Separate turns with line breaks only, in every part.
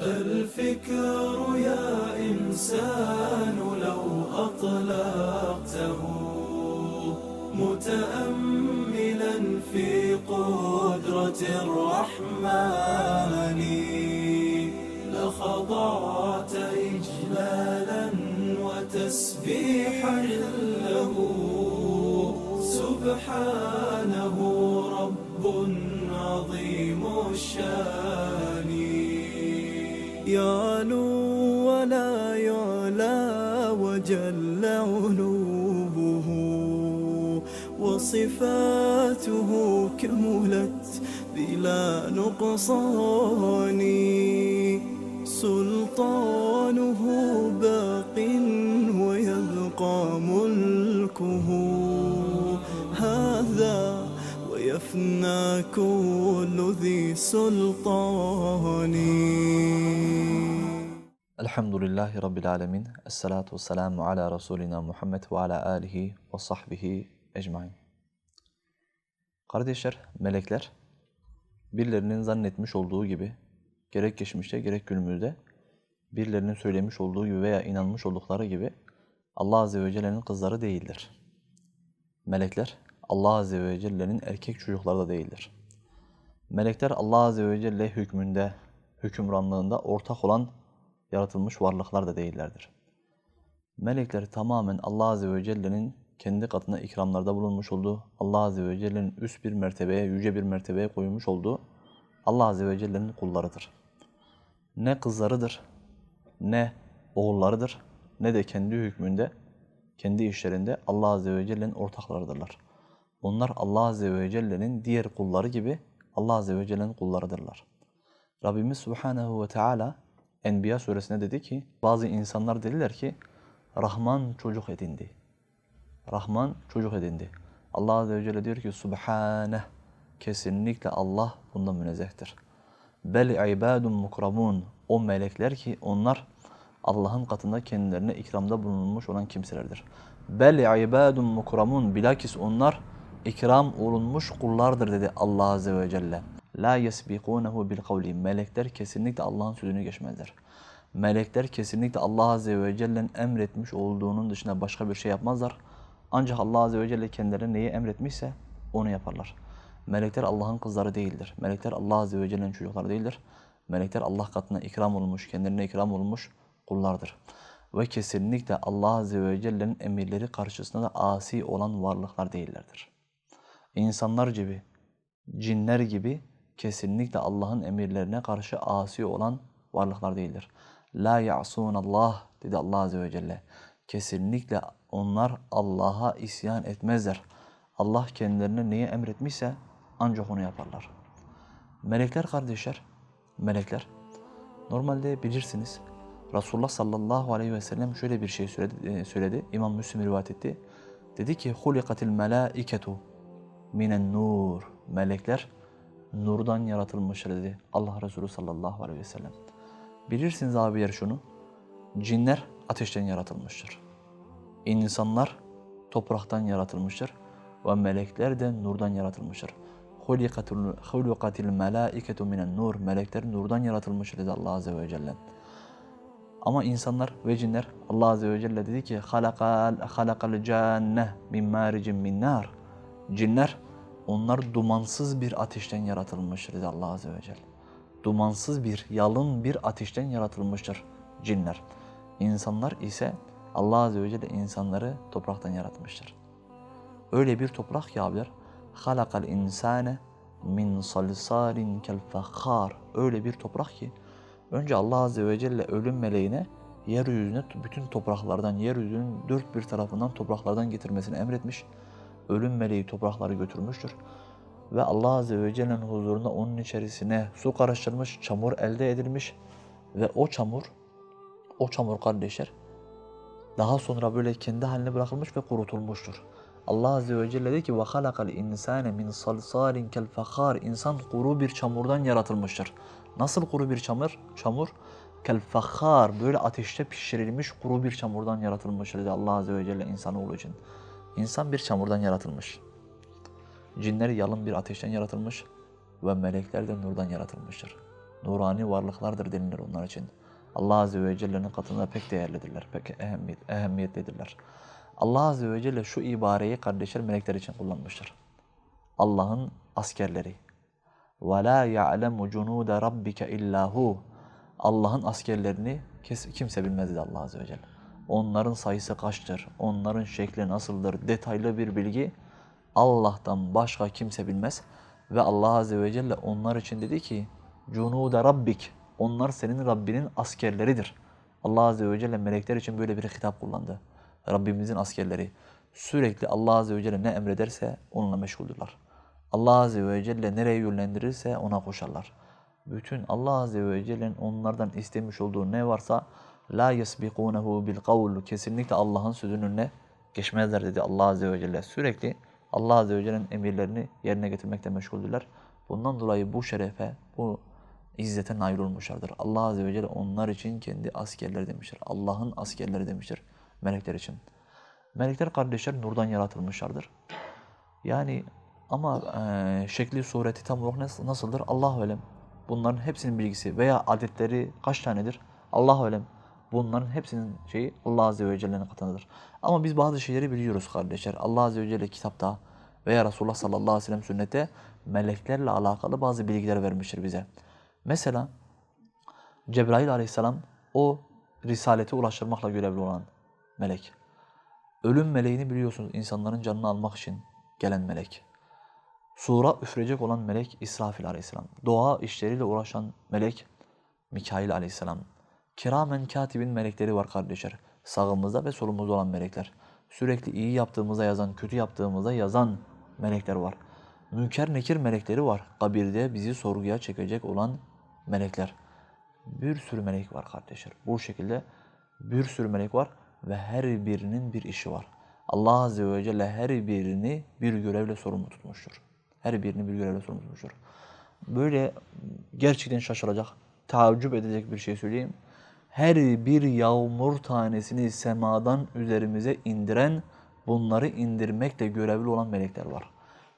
الفكر يا إنسان لو أطلقته متأملا في قدرة الرحمن لخضعت إجلالا وتسبيحا له سبحانه رب عظيم الشأن. يعلو ولا يعلى وجل علوه وصفاته كملت بلا نقصان. سلطانه باق ويبقى ملكه. ويفنى كل ذي سلطان
Elhamdülillahi Rabbil Alemin. Esselatu vesselamu ala Resulina Muhammed ve ala alihi ve sahbihi ecmain. Kardeşler, melekler birilerinin zannetmiş olduğu gibi gerek geçmişte gerek günümüzde birilerinin söylemiş olduğu gibi veya inanmış oldukları gibi Allah Azze ve Celle'nin kızları değildir. Melekler Allah Azze ve Celle'nin erkek çocukları da değildir. Melekler Allah Azze ve Celle hükmünde, hükümranlığında ortak olan yaratılmış varlıklar da değillerdir. Melekler tamamen Allah Azze ve Celle'nin kendi katına ikramlarda bulunmuş olduğu, Allah Azze ve Celle'nin üst bir mertebeye, yüce bir mertebeye koymuş olduğu Allah Azze ve Celle'nin kullarıdır. Ne kızlarıdır, ne oğullarıdır, ne de kendi hükmünde, kendi işlerinde Allah Azze ve Celle'nin ortaklarıdırlar. Onlar Allah Azze ve Celle'nin diğer kulları gibi Allah Azze ve Celle'nin kullarıdırlar. Rabbimiz Subhanahu ve Teala Enbiya suresinde dedi ki bazı insanlar dediler ki Rahman çocuk edindi. Rahman çocuk edindi. Allah Azze ve Celle diyor ki Subhaneh kesinlikle Allah bundan münezzehtir. Bel ibadun mukramun o melekler ki onlar Allah'ın katında kendilerine ikramda bulunmuş olan kimselerdir. Bel ibadun mukramun bilakis onlar ikram olunmuş kullardır dedi Allah Azze ve Celle. La yesbikunehu bil kavli. Melekler kesinlikle Allah'ın sözünü geçmezler. Melekler kesinlikle Allah Azze ve Celle'nin emretmiş olduğunun dışında başka bir şey yapmazlar. Ancak Allah Azze ve Celle kendilerine neyi emretmişse onu yaparlar. Melekler Allah'ın kızları değildir. Melekler Allah Azze ve Celle'nin çocukları değildir. Melekler Allah katına ikram olunmuş, kendilerine ikram olunmuş kullardır. Ve kesinlikle Allah Azze ve Celle'nin emirleri karşısında da asi olan varlıklar değillerdir. İnsanlar gibi, cinler gibi kesinlikle Allah'ın emirlerine karşı asi olan varlıklar değildir. La ya'sun Allah dedi Allah Azze ve Celle. Kesinlikle onlar Allah'a isyan etmezler. Allah kendilerine neyi emretmişse ancak onu yaparlar. Melekler kardeşler, melekler. Normalde bilirsiniz Resulullah sallallahu aleyhi ve sellem şöyle bir şey söyledi. e, söyledi. İmam Müslim rivayet etti. Dedi ki hulikatil melaiketu minen nur. Melekler nurdan yaratılmıştır dedi Allah Resulü sallallahu aleyhi ve sellem. Bilirsiniz abiler şunu. Cinler ateşten yaratılmıştır. İnsanlar topraktan yaratılmıştır. Ve melekler de nurdan yaratılmıştır. Hulikatil melaiketu minen nur. Melekler nurdan yaratılmıştır dedi Allah azze ve celle. Ama insanlar ve cinler Allah azze ve celle dedi ki halakal halakal cenne min maricin min nar. Cinler onlar dumansız bir ateşten yaratılmıştır dedi Allah azze ve celle. Dumansız bir, yalın bir ateşten yaratılmıştır cinler. İnsanlar ise Allah azze ve celle insanları topraktan yaratmıştır. Öyle bir toprak ki abiler halakal insane min salsalin kel fakhar. Öyle bir toprak ki önce Allah azze ve celle ölüm meleğine yeryüzüne bütün topraklardan, yeryüzünün dört bir tarafından topraklardan getirmesini emretmiş Ölüm meleği toprakları götürmüştür. Ve Allah azze ve celle'nin huzurunda onun içerisine su karıştırmış, çamur elde edilmiş. Ve o çamur, o çamur kardeşler daha sonra böyle kendi haline bırakılmış ve kurutulmuştur. Allah Azze ve Celle dedi ki وَخَلَقَ الْاِنْسَانَ مِنْ صَلْصَالٍ كَالْفَخَارِ İnsan kuru bir çamurdan yaratılmıştır. Nasıl kuru bir çamur? Çamur kelfahar böyle ateşte pişirilmiş kuru bir çamurdan yaratılmıştır dedi Allah Azze ve Celle insanoğlu için. İnsan bir çamurdan yaratılmış. Cinler yalın bir ateşten yaratılmış ve melekler de nurdan yaratılmıştır. nurani varlıklardır denilir onlar için. Allah Azze ve Celle'nin katında pek değerlidirler, pek ehemmiyet, ehemmiyetlidirler. Allah Azze ve Celle şu ibareyi kardeşler melekler için kullanmıştır. Allah'ın askerleri. وَلَا يَعْلَمُ جُنُودَ رَبِّكَ اِلَّا هُ Allah'ın askerlerini kes- kimse bilmez dedi Allah Azze ve Celle. Onların sayısı kaçtır, onların şekli nasıldır, detaylı bir bilgi Allah'tan başka kimse bilmez. Ve Allah Azze ve Celle onlar için dedi ki, Cunuda Rabbik, onlar senin Rabbinin askerleridir. Allah Azze ve Celle melekler için böyle bir hitap kullandı. Rabbimizin askerleri. Sürekli Allah Azze ve Celle ne emrederse onunla meşguldürler. Allah Azze ve Celle nereye yönlendirirse ona koşarlar. Bütün Allah Azze ve Celle'nin onlardan istemiş olduğu ne varsa la yesbikunehu bil kavl kesinlikle Allah'ın sözünün önüne geçmezler dedi Allah Azze ve Celle. Sürekli Allah Azze ve Celle'nin emirlerini yerine getirmekle meşguldürler. Bundan dolayı bu şerefe, bu izzete nail olmuşlardır. Allah Azze ve Celle onlar için kendi askerleri demiştir. Allah'ın askerleri demiştir melekler için. Melekler kardeşler nurdan yaratılmışlardır. Yani ama eee, şekli, sureti tam olarak nas- nasıldır? Allah alem. Bunların hepsinin bilgisi veya adetleri kaç tanedir? Allah alem. Bunların hepsinin şeyi Allah Azze ve Celle'nin katındadır. Ama biz bazı şeyleri biliyoruz kardeşler. Allah Azze ve Celle kitapta veya Resulullah sallallahu aleyhi ve sellem sünnette meleklerle alakalı bazı bilgiler vermiştir bize. Mesela Cebrail aleyhisselam o risaleti ulaştırmakla görevli olan melek. Ölüm meleğini biliyorsunuz insanların canını almak için gelen melek. Sura üfrecek olan melek İsrafil aleyhisselam. Doğa işleriyle uğraşan melek Mikail aleyhisselam. Kiramen katibin melekleri var kardeşler. Sağımızda ve solumuzda olan melekler. Sürekli iyi yaptığımızda yazan, kötü yaptığımızda yazan melekler var. Münker nekir melekleri var. Kabirde bizi sorguya çekecek olan melekler. Bir sürü melek var kardeşler. Bu şekilde bir sürü melek var ve her birinin bir işi var. Allah Azze ve Celle her birini bir görevle sorumlu tutmuştur. Her birini bir görevle sorumlu tutmuştur. Böyle gerçekten şaşıracak, taaccüp edecek bir şey söyleyeyim. Her bir yağmur tanesini semadan üzerimize indiren, bunları indirmekle görevli olan melekler var.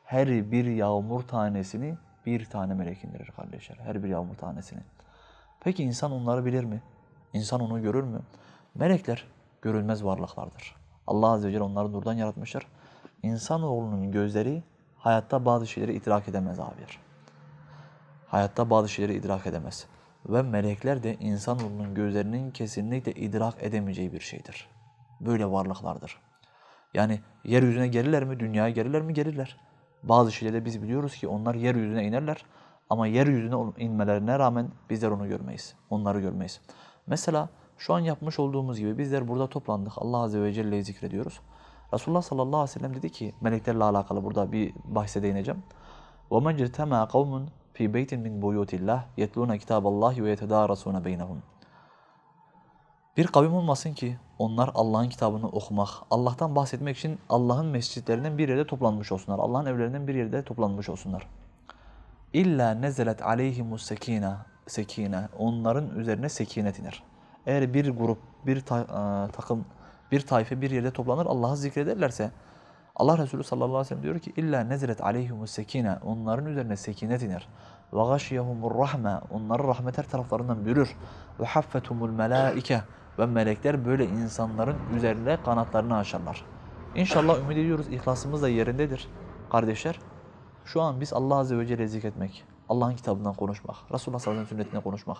Her bir yağmur tanesini bir tane melek indirir kardeşler. Her bir yağmur tanesini. Peki insan onları bilir mi? İnsan onu görür mü? Melekler görülmez varlıklardır. Allah Azze ve Celle onları nurdan yaratmıştır. İnsanoğlunun gözleri hayatta bazı şeyleri idrak edemez abiler. Hayatta bazı şeyleri idrak edemez Ve melekler de insanoğlunun gözlerinin kesinlikle idrak edemeyeceği bir şeydir. Böyle varlıklardır. Yani yeryüzüne gelirler mi, dünyaya gelirler mi? Gelirler. Bazı şeyleri biz biliyoruz ki onlar yeryüzüne inerler. Ama yeryüzüne inmelerine rağmen bizler onu görmeyiz. Onları görmeyiz. Mesela şu an yapmış olduğumuz gibi bizler burada toplandık. Allah Azze ve Celle'yi zikrediyoruz. Resulullah sallallahu aleyhi ve sellem dedi ki meleklerle alakalı burada bir bahse değineceğim. وَمَنْ جِرْتَمَا قَوْمٌ fi beytin min buyutillah yetluna kitaballahi ve yetedarasuna beynehum. Bir kavim olmasın ki onlar Allah'ın kitabını okumak, Allah'tan bahsetmek için Allah'ın mescitlerinden bir yerde toplanmış olsunlar. Allah'ın evlerinden bir yerde toplanmış olsunlar. İlla nezelet aleyhimus sekine, sekine. Onların üzerine sekinet iner. Eğer bir grup, bir ta, e, takım, bir tayfe bir yerde toplanır Allah'ı zikrederlerse Allah Resulü sallallahu aleyhi ve sellem diyor ki illa nezelet aleyhimus sekine onların üzerine sekinet iner. Ve gashiyahumur rahme onları rahmet her taraflarından bürür. Ve haffetumul melaike ve melekler böyle insanların üzerine kanatlarını açarlar. İnşallah ümit ediyoruz ihlasımız da yerindedir. Kardeşler şu an biz Allah Azze ve Celle'yi zikretmek, Allah'ın kitabından konuşmak, Resulullah sallallahu aleyhi ve sünnetinden konuşmak,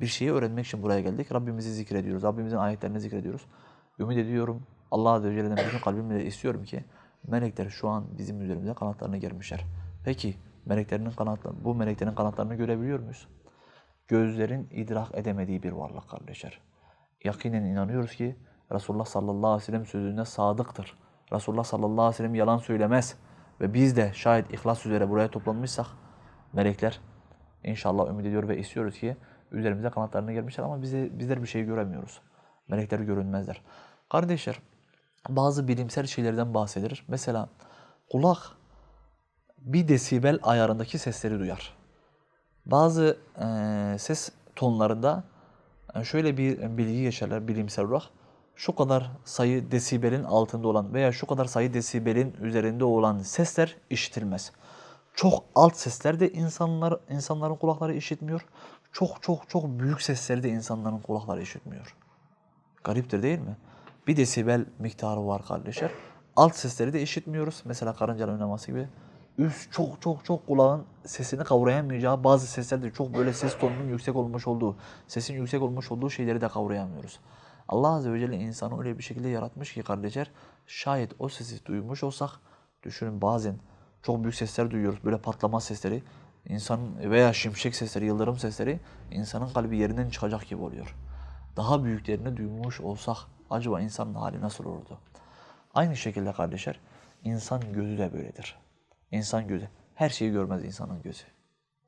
bir şeyi öğrenmek için buraya geldik. Rabbimizi zikrediyoruz, Rabbimizin ayetlerini zikrediyoruz. Ümit ediyorum, Allah Azze ve Celle'den bütün kalbimle istiyorum ki melekler şu an bizim üzerimize kanatlarını germişler. Peki meleklerin kanatları, bu meleklerin kanatlarını görebiliyor muyuz? Gözlerin idrak edemediği bir varlık kardeşler. Yakinen inanıyoruz ki Resulullah sallallahu aleyhi ve sellem sözüne sadıktır. Resulullah sallallahu aleyhi ve sellem yalan söylemez. Ve biz de şayet ihlas üzere buraya toplanmışsak melekler inşallah ümit ediyor ve istiyoruz ki üzerimize kanatlarını gelmişler ama bize, bizler bir şey göremiyoruz. Melekler görünmezler. Kardeşler bazı bilimsel şeylerden bahsedilir. Mesela kulak bir desibel ayarındaki sesleri duyar. Bazı eee, ses tonlarında e, şöyle bir bilgi geçerler bilimsel olarak. Şu kadar sayı desibelin altında olan veya şu kadar sayı desibelin üzerinde olan sesler işitilmez. Çok alt sesler de insanlar insanların kulakları işitmiyor. Çok çok çok büyük sesleri de insanların kulakları işitmiyor. Gariptir değil mi? Bir desibel miktarı var kardeşler. Alt sesleri de işitmiyoruz. Mesela karıncanın oynaması gibi. Üst çok çok çok kulağın sesini kavrayamayacağı bazı sesler de çok böyle ses tonunun yüksek olmuş olduğu, sesin yüksek olmuş olduğu şeyleri de kavrayamıyoruz. Allah Azze ve Celle insanı öyle bir şekilde yaratmış ki kardeşler şayet o sesi duymuş olsak düşünün bazen çok büyük sesler duyuyoruz böyle patlama sesleri insanın veya şimşek sesleri, yıldırım sesleri insanın kalbi yerinden çıkacak gibi oluyor. Daha büyüklerini duymuş olsak acaba insanın hali nasıl olurdu? Aynı şekilde kardeşler insan gözü de böyledir. İnsan gözü her şeyi görmez insanın gözü.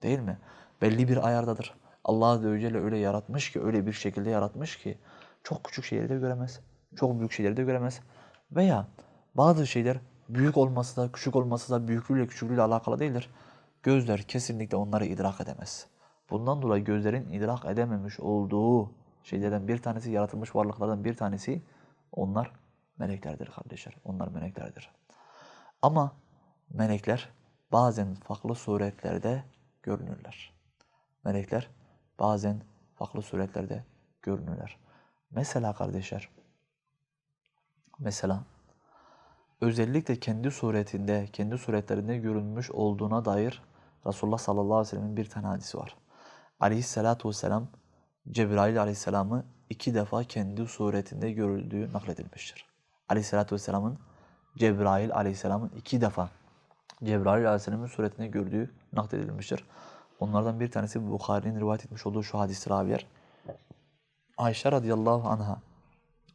Değil mi? Belli bir ayardadır. Allah Azze ve Celle öyle yaratmış ki, öyle bir şekilde yaratmış ki çok küçük şeyleri de göremez. Çok büyük şeyleri de göremez. Veya bazı şeyler büyük olması da küçük olması da büyüklüğüyle küçüklüğüyle alakalı değildir. Gözler kesinlikle onları idrak edemez. Bundan dolayı gözlerin idrak edememiş olduğu şeylerden bir tanesi, yaratılmış varlıklardan bir tanesi onlar meleklerdir kardeşler. Onlar meleklerdir. Ama melekler bazen farklı suretlerde görünürler. Melekler bazen farklı suretlerde görünürler. Mesela kardeşler, mesela özellikle kendi suretinde, kendi suretlerinde görünmüş olduğuna dair Resulullah sallallahu aleyhi ve sellem'in bir tane hadisi var. Aleyhissalatu vesselam Cebrail aleyhisselamı iki defa kendi suretinde görüldüğü nakledilmiştir. Aleyhissalatu vesselamın Cebrail aleyhisselamın iki defa Cebrail aleyhisselamın suretinde gördüğü nakledilmiştir. Onlardan bir tanesi Bukhari'nin rivayet etmiş olduğu şu hadis raviyer. Ayşe radıyallahu anha.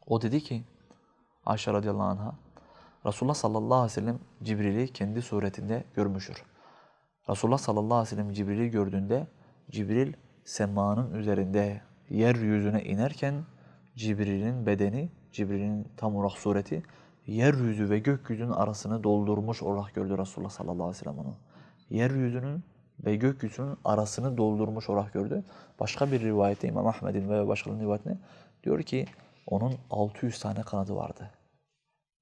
O dedi ki Ayşe radıyallahu anha Resulullah sallallahu aleyhi ve sellem Cibril'i kendi suretinde görmüştür. Resulullah sallallahu aleyhi ve sellem Cibril'i gördüğünde Cibril semanın üzerinde yeryüzüne inerken Cibril'in bedeni, Cibril'in tam olarak sureti yeryüzü ve gökyüzünün arasını doldurmuş olarak gördü Resulullah sallallahu aleyhi ve sellem onu. Yeryüzünün ve gökyüzünün arasını doldurmuş olarak gördü. Başka bir rivayette İmam Ahmed'in ve başkalarının rivayetinde diyor ki onun 600 tane kanadı vardı.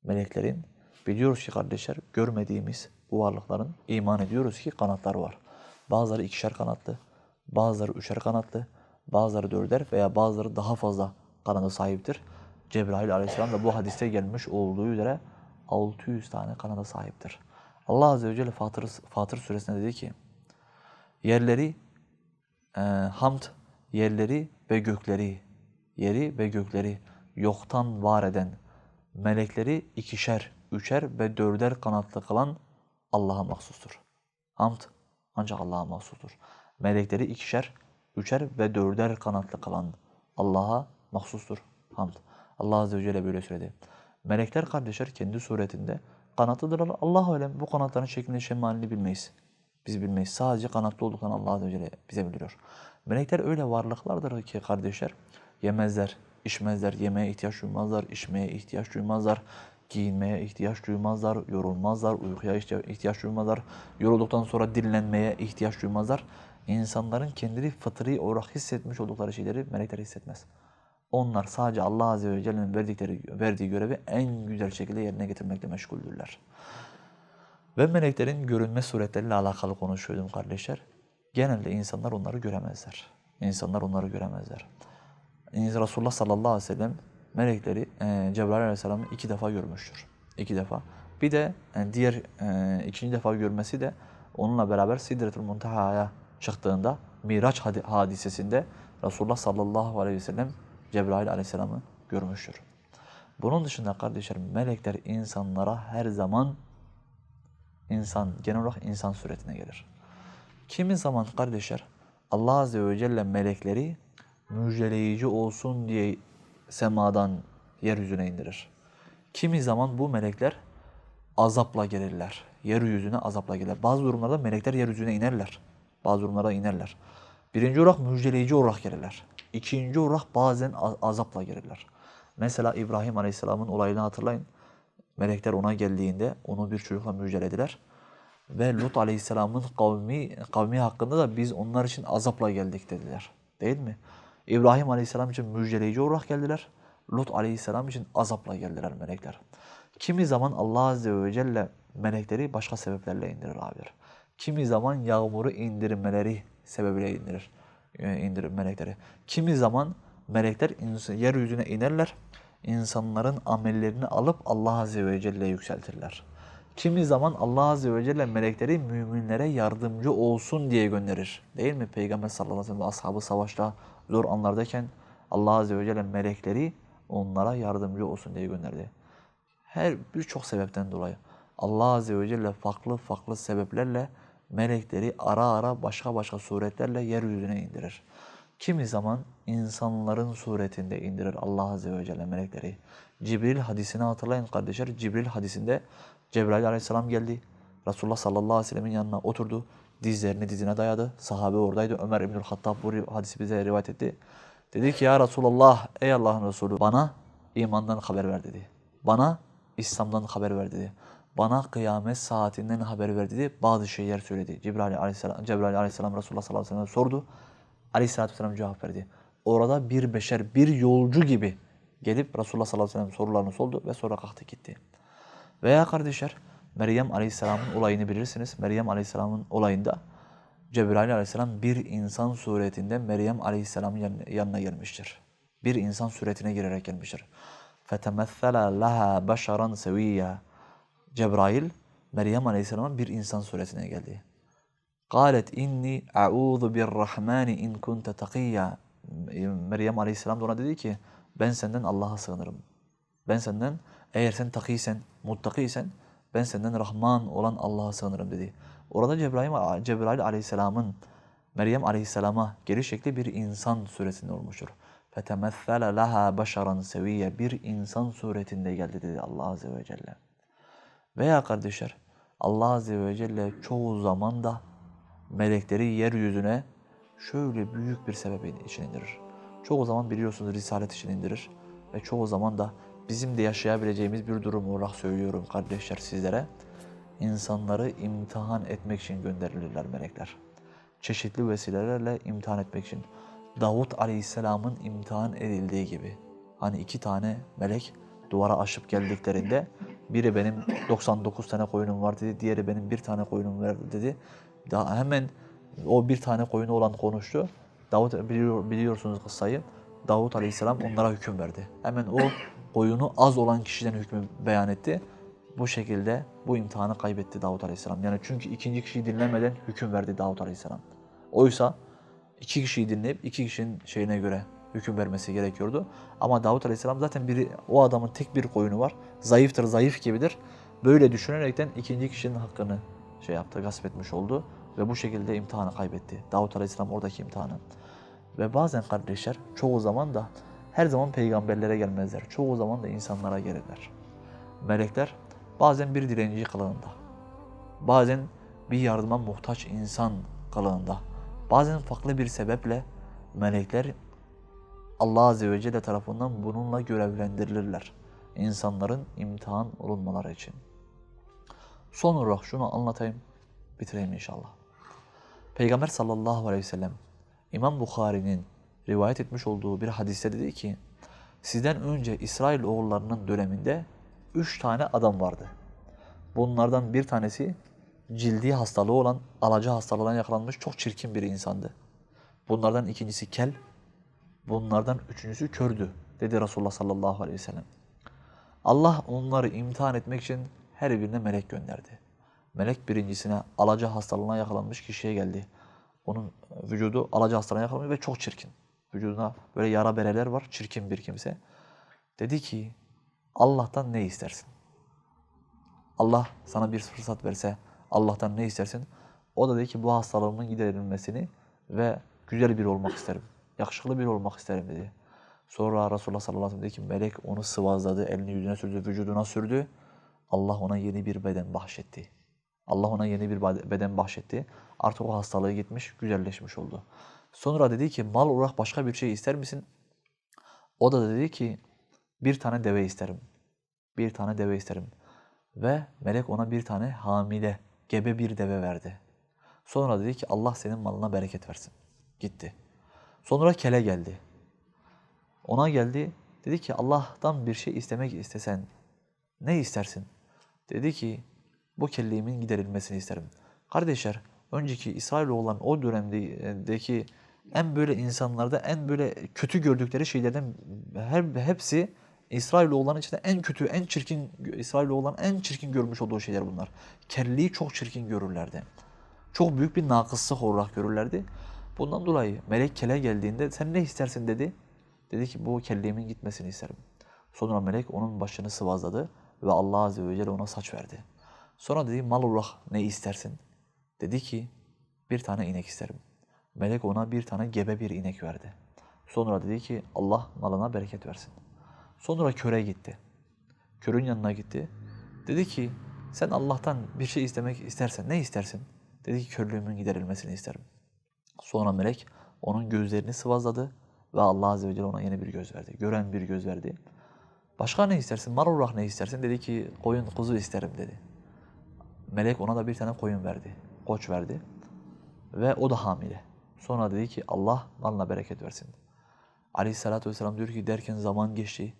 Meleklerin biliyoruz ki kardeşler görmediğimiz bu varlıkların iman ediyoruz ki kanatları var. Bazıları ikişer kanatlı, bazıları üçer kanatlı, bazıları dörder veya bazıları daha fazla kanadı sahiptir. Cebrail aleyhisselam da bu hadiste gelmiş olduğu üzere 600 tane kanada sahiptir. Allah azze ve celle Fatır, Fatır suresinde dedi ki yerleri e, hamd yerleri ve gökleri yeri ve gökleri yoktan var eden melekleri ikişer, üçer ve dörder kanatlı kılan Allah'a mahsustur. Hamd ancak Allah'a mahsustur. Melekleri ikişer, üçer ve dörder kanatlı kılan Allah'a mahsustur. Hamd. Allah Azze ve Celle böyle söyledi. Melekler kardeşler kendi suretinde kanatlıdırlar. Allah öyle bu kanatların şeklini şemalini bilmeyiz. Biz bilmeyiz. Sadece kanatlı olduklarını Allah Azze ve Celle bize bildiriyor. Melekler öyle varlıklardır ki kardeşler yemezler, içmezler, yemeğe ihtiyaç duymazlar, içmeye ihtiyaç duymazlar, giyinmeye ihtiyaç duymazlar, yorulmazlar, uykuya ihtiyaç duymazlar, yorulduktan sonra dinlenmeye ihtiyaç duymazlar. İnsanların kendini fıtri olarak hissetmiş oldukları şeyleri melekler hissetmez. Onlar sadece Allah Azze ve Celle'nin verdikleri, verdiği görevi en güzel şekilde yerine getirmekle meşguldürler. Ve meleklerin görünme suretleriyle alakalı konuşuyordum kardeşler. Genelde insanlar onları göremezler. İnsanlar onları göremezler. Resulullah sallallahu aleyhi ve sellem melekleri e, Cebrail aleyhisselamı iki defa görmüştür. İki defa. Bir de yani diğer e, ikinci defa görmesi de onunla beraber Sidretül Munteha'ya çıktığında Miraç hadisesinde Resulullah sallallahu aleyhi ve sellem Cebrail aleyhisselamı görmüştür. Bunun dışında kardeşlerim melekler insanlara her zaman insan, genel olarak insan suretine gelir. Kimi zaman kardeşler Allah Azze ve Celle melekleri müjdeleyici olsun diye semadan yeryüzüne indirir. Kimi zaman bu melekler azapla gelirler. Yeryüzüne azapla gelirler. Bazı durumlarda melekler yeryüzüne inerler. Bazı durumlarda inerler. Birinci olarak müjdeleyici olarak gelirler. İkinci olarak bazen azapla gelirler. Mesela İbrahim Aleyhisselam'ın olayını hatırlayın. Melekler ona geldiğinde onu bir çocukla müjdelediler. Ve Lut Aleyhisselam'ın kavmi, kavmi hakkında da biz onlar için azapla geldik dediler. Değil mi? İbrahim Aleyhisselam için müjdeleyici olarak geldiler. Lut Aleyhisselam için azapla geldiler melekler. Kimi zaman Allah Azze ve Celle melekleri başka sebeplerle indirir abiler. Kimi zaman yağmuru indirmeleri sebebiyle indirir, e, indirir melekleri. Kimi zaman melekler yeryüzüne inerler, insanların amellerini alıp Allah Azze ve Celle'ye yükseltirler. Kimi zaman Allah Azze ve Celle melekleri müminlere yardımcı olsun diye gönderir. Değil mi? Peygamber sallallahu aleyhi ve sellem ashabı savaşta zor anlardayken Allah Azze ve Celle melekleri onlara yardımcı olsun diye gönderdi. Her birçok sebepten dolayı Allah Azze ve Celle farklı farklı sebeplerle melekleri ara ara başka başka suretlerle yeryüzüne indirir. Kimi zaman insanların suretinde indirir Allah Azze ve Celle melekleri. Cibril hadisini hatırlayın kardeşler. Cibril hadisinde Cebrail aleyhisselam geldi. Resulullah sallallahu aleyhi ve sellemin yanına oturdu. Dizlerini dizine dayadı. Sahabe oradaydı. Ömer İbnül Hattab bu hadisi bize rivayet etti. Dedi ki ya Resulullah ey Allah'ın Resulü bana imandan haber ver dedi. Bana İslam'dan haber ver dedi Bana kıyamet saatinden haber ver dedi. Bazı şeyler söyledi. Cebrail aleyhisselam, Cebrail aleyhisselam Resulullah sallallahu aleyhi ve sellem'e sordu. Aleyhisselatü vesselam cevap verdi. Orada bir beşer, bir yolcu gibi gelip Resulullah sallallahu aleyhi ve sellem sorularını sordu ve sonra kalktı gitti. Veya kardeşler Meryem Aleyhisselam'ın olayını bilirsiniz. Meryem Aleyhisselam'ın olayında Cebrail Aleyhisselam bir insan suretinde Meryem Aleyhisselam'ın yan- yanına gelmiştir. Bir insan suretine girerek gelmiştir. فَتَمَثَّلَ لَهَا بَشَرًا سَوِيًّا Cebrail Meryem Aleyhisselam'a bir insan suretine geldi. قالت inni a'udhu birrahmani in kunte takiyya. Meryem Aleyhisselam da ona dedi ki ben senden Allah'a sığınırım. Ben senden eğer sen takiysen, muttakiysen ben senden Rahman olan Allah'a sığınırım dedi. Orada Cebrail, Cebrail Aleyhisselam'ın Meryem Aleyhisselam'a geliş şekli bir insan suretinde olmuştur. فَتَمَثَّلَ لَهَا بَشَرًا سَوِيًّا Bir insan suretinde geldi dedi Allah Azze ve Celle. Veya kardeşler Allah Azze ve Celle çoğu zaman da melekleri yeryüzüne şöyle büyük bir sebebin için indirir. Çoğu zaman biliyorsunuz risalet için indirir. Ve çoğu zaman da bizim de yaşayabileceğimiz bir durum olarak söylüyorum kardeşler sizlere. İnsanları imtihan etmek için gönderilirler melekler. Çeşitli vesilelerle imtihan etmek için. Davut Aleyhisselam'ın imtihan edildiği gibi. Hani iki tane melek duvara aşıp geldiklerinde biri benim 99 tane koyunum var dedi, diğeri benim bir tane koyunum var dedi. Daha hemen o bir tane koyunu olan konuştu. Davut biliyor, biliyorsunuz kıssayı. Davut Aleyhisselam onlara hüküm verdi. Hemen o koyunu az olan kişiden hükmü beyan etti. Bu şekilde bu imtihanı kaybetti Davut Aleyhisselam. Yani çünkü ikinci kişiyi dinlemeden hüküm verdi Davut Aleyhisselam. Oysa iki kişiyi dinleyip iki kişinin şeyine göre hüküm vermesi gerekiyordu. Ama Davut Aleyhisselam zaten biri, o adamın tek bir koyunu var. Zayıftır, zayıf gibidir. Böyle düşünerekten ikinci kişinin hakkını şey yaptı, gasp etmiş oldu. Ve bu şekilde imtihanı kaybetti. Davut Aleyhisselam oradaki imtihanı. Ve bazen kardeşler çoğu zaman da her zaman peygamberlere gelmezler. Çoğu zaman da insanlara gelirler. Melekler bazen bir dilenci kılığında, bazen bir yardıma muhtaç insan kılığında, bazen farklı bir sebeple melekler Allah Azze ve Celle tarafından bununla görevlendirilirler. İnsanların imtihan olunmaları için. Son olarak şunu anlatayım, bitireyim inşallah. Peygamber sallallahu aleyhi ve sellem İmam Bukhari'nin rivayet etmiş olduğu bir hadiste dedi ki sizden önce İsrail oğullarının döneminde üç tane adam vardı. Bunlardan bir tanesi cildi hastalığı olan, alaca hastalığına yakalanmış çok çirkin bir insandı. Bunlardan ikincisi kel, bunlardan üçüncüsü kördü dedi Resulullah sallallahu aleyhi ve sellem. Allah onları imtihan etmek için her birine melek gönderdi. Melek birincisine alaca hastalığına yakalanmış kişiye geldi. Onun vücudu alaca hastalığına yakalanmış ve çok çirkin. Vücuduna böyle yara bereler var, çirkin bir kimse. Dedi ki, Allah'tan ne istersin? Allah sana bir fırsat verse Allah'tan ne istersin? O da dedi ki bu hastalığımın giderilmesini ve güzel bir olmak isterim. Yakışıklı bir olmak isterim dedi. Sonra Resulullah sallallahu aleyhi ve sellem dedi ki melek onu sıvazladı, elini yüzüne sürdü, vücuduna sürdü. Allah ona yeni bir beden bahşetti. Allah ona yeni bir beden bahşetti. Artık o hastalığı gitmiş, güzelleşmiş oldu. Sonra dedi ki mal olarak başka bir şey ister misin? O da dedi ki bir tane deve isterim. Bir tane deve isterim. Ve melek ona bir tane hamile, gebe bir deve verdi. Sonra dedi ki Allah senin malına bereket versin. Gitti. Sonra kele geldi. Ona geldi. Dedi ki Allah'tan bir şey istemek istesen ne istersin? Dedi ki bu kelliğimin giderilmesini isterim. Kardeşler, önceki İsrailoğulların o dönemdeki en böyle insanlarda en böyle kötü gördükleri şeylerden her hepsi İsrailoğulların içinde en kötü, en çirkin İsrailoğulların en çirkin görmüş olduğu şeyler bunlar. Kelliği çok çirkin görürlerdi. Çok büyük bir nakıslık olarak görürlerdi. Bundan dolayı melek kele geldiğinde sen ne istersin dedi. Dedi ki bu kelliğimin gitmesini isterim. Sonra melek onun başını sıvazladı ve Allah Azze ve Celle ona saç verdi. Sonra dedi mal olarak ne istersin? Dedi ki bir tane inek isterim. Melek ona bir tane gebe bir inek verdi. Sonra dedi ki Allah malına bereket versin. Sonra köre gitti. Körün yanına gitti. Dedi ki sen Allah'tan bir şey istemek istersen ne istersin? Dedi ki körlüğümün giderilmesini isterim. Sonra melek onun gözlerini sıvazladı ve Allah Azze ve Celle ona yeni bir göz verdi. Gören bir göz verdi. Başka ne istersin? Olarak ne istersin? Dedi ki koyun kuzu isterim dedi. Melek ona da bir tane koyun verdi. Koç verdi. Ve o da hamile. Sonra dedi ki Allah malına bereket versin. Aleyhissalatü vesselam diyor ki derken zaman geçti.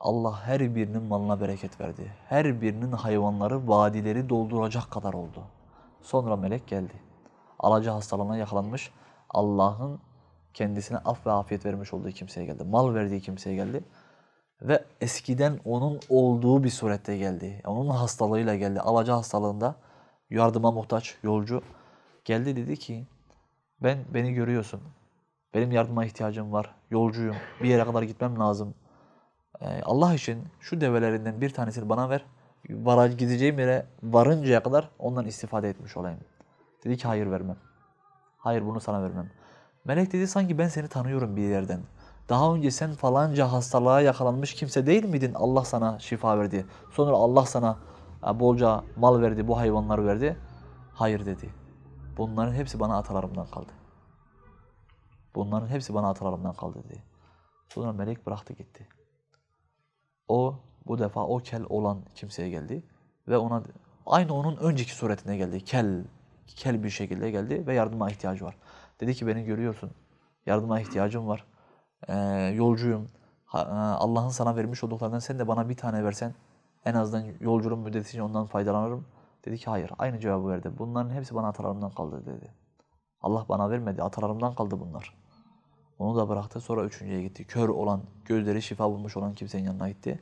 Allah her birinin malına bereket verdi. Her birinin hayvanları vadileri dolduracak kadar oldu. Sonra melek geldi. Alaca hastalığına yakalanmış Allah'ın kendisine af ve afiyet vermiş olduğu kimseye geldi. Mal verdiği kimseye geldi. Ve eskiden onun olduğu bir surette geldi. Onun hastalığıyla geldi. Alaca hastalığında yardıma muhtaç yolcu geldi dedi ki ben beni görüyorsun. Benim yardıma ihtiyacım var. Yolcuyum. Bir yere kadar gitmem lazım. Ee, Allah için şu develerinden bir tanesini bana ver. Vara gideceğim yere varıncaya kadar ondan istifade etmiş olayım. Dedi ki hayır vermem. Hayır bunu sana vermem. Melek dedi sanki ben seni tanıyorum bir yerden. Daha önce sen falanca hastalığa yakalanmış kimse değil miydin Allah sana şifa verdi. Sonra Allah sana e, bolca mal verdi, bu hayvanları verdi. Hayır dedi. Bunların hepsi bana atalarımdan kaldı. Bunların hepsi bana atalarımdan kaldı dedi. Sonra melek bıraktı gitti. O bu defa o kel olan kimseye geldi ve ona aynı onun önceki suretine geldi. Kel, kel bir şekilde geldi ve yardıma ihtiyacı var. Dedi ki beni görüyorsun. Yardıma ihtiyacım var. Ee, yolcuyum. E, Allah'ın sana vermiş olduklarından sen de bana bir tane versen en azından yolculuğum müddetince ondan faydalanırım. Dedi ki hayır. Aynı cevabı verdi. Bunların hepsi bana atalarımdan kaldı dedi. Allah bana vermedi. Atalarımdan kaldı bunlar. Onu da bıraktı. Sonra üçüncüye gitti. Kör olan, gözleri şifa bulmuş olan kimsenin yanına gitti.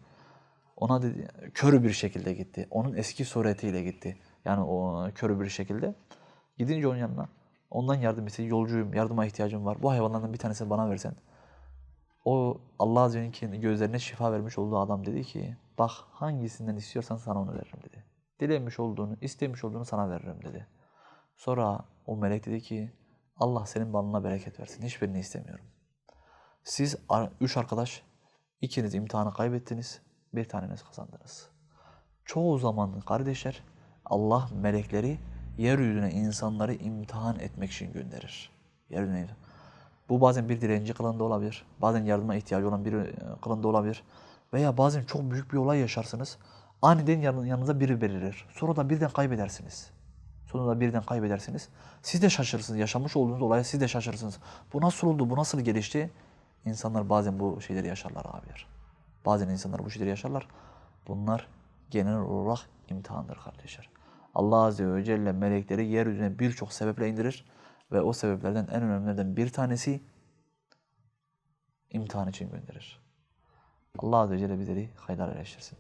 Ona dedi, körü bir şekilde gitti. Onun eski suretiyle gitti. Yani o körü bir şekilde. Gidince onun yanına ondan yardım istedi. Yolcuyum, yardıma ihtiyacım var. Bu hayvanlardan bir tanesini bana versen. O Allah Azze gözlerine şifa vermiş olduğu adam dedi ki bak hangisinden istiyorsan sana onu veririm dedi. Dilemiş olduğunu, istemiş olduğunu sana veririm dedi. Sonra o melek dedi ki Allah senin balına bereket versin. Hiçbirini istemiyorum. Siz üç arkadaş ikiniz imtihanı kaybettiniz. Bir taneniz kazandınız. Çoğu zaman kardeşler Allah melekleri yeryüzüne insanları imtihan etmek için gönderir. Yeryüzüne bu bazen bir direnci kılığında olabilir. Bazen yardıma ihtiyacı olan biri e, kılığında olabilir. Veya bazen çok büyük bir olay yaşarsınız. Aniden yan- yanınıza biri belirir. Sonra da birden kaybedersiniz. Sonra da birden kaybedersiniz. Siz de şaşırırsınız. Yaşamış olduğunuz olaya siz de şaşırırsınız. Bu nasıl oldu? Bu nasıl gelişti? İnsanlar bazen bu şeyleri yaşarlar abiler. Bazen insanlar bu şeyleri yaşarlar. Bunlar genel olarak imtihandır kardeşler. Allah Azze ve Celle melekleri yeryüzüne birçok sebeple indirir. Ve o sebeplerden en önemlilerden bir tanesi imtihan için gönderir. Allah Azze ve Celle bizleri hayırlar eriştirsin.